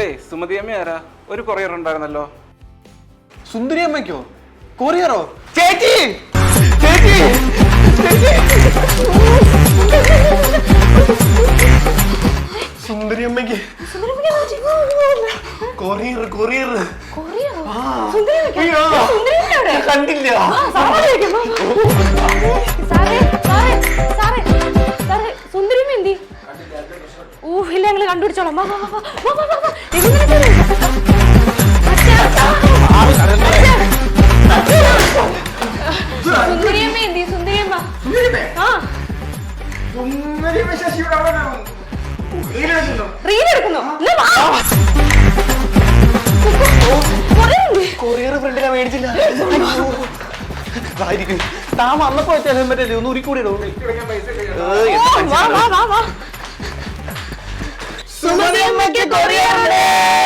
ആരാ? ഒരു കൊറിയർ ഉണ്ടായിരുന്നല്ലോ. സുന്ദരി അമ്മയ്ക്കോ? കൊറിയറോ ചേച്ചി! ചേച്ചി! സുന്ദരി അമ്മയ്ക്ക്. കൊറിയർ കൊറിയർ കണ്ടില്ല. എങ്ങനെ ഞങ്ങൾ കണ്ടുപിടിച്ചോളാം. അച്ഛാ. സുന്ദരിയമ്മേന്തി സുന്ദരിയമ്മ ആ. റീൽ എടുക്കുന്നു. കൊറിയർ ഫ്രണ്ടിനെ മേടിച്ചില്ല. താൻ വന്നപ്പോ ഒന്ന് വാ വാ വാ വാ സുമതി അമ്മയ്ക്ക് കൊറിയർ